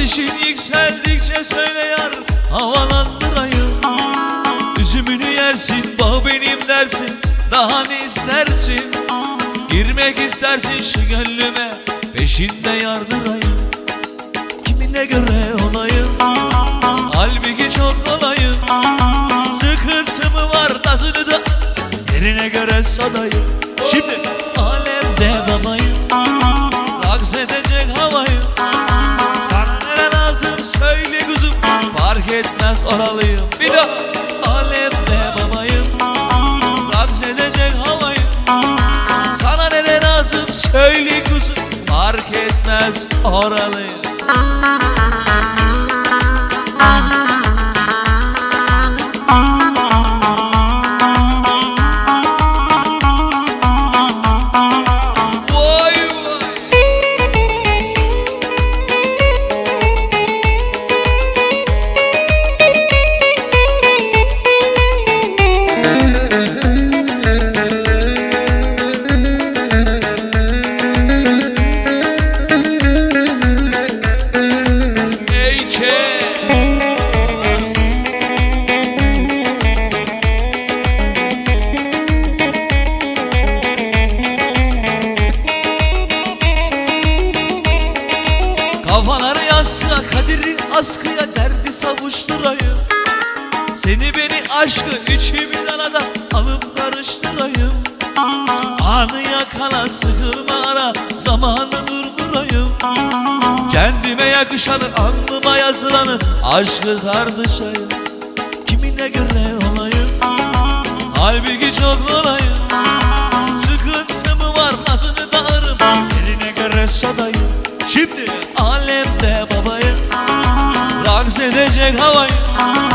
Ateşin yükseldikçe söyle yar havalandırayım Üzümünü yersin bağ benim dersin daha ne istersin? Girmek istersin şu gönlüme peşinde yardırayım Kiminle göre olayım? Halbuki çok kolayım Sıkıntı mı var nazını da Derine göre sadayım. Şimdi. Alemde babayım অরালে Heykel Kafaları yastığa kaderi askıya derdi savuşturayım. Seni beni aşkı üçümü arada alıp karıştırayım. Anı yakala sıkılma ara zamanı durdurayım yakışanı alnıma yazılanı aşkı tartışayım Kiminle göre olayım? Halbuki çok kolayım Sıkıntı mı var nazını dağırım Eline göre sadayım. Şimdi alemde babayım. Raks edecek havayı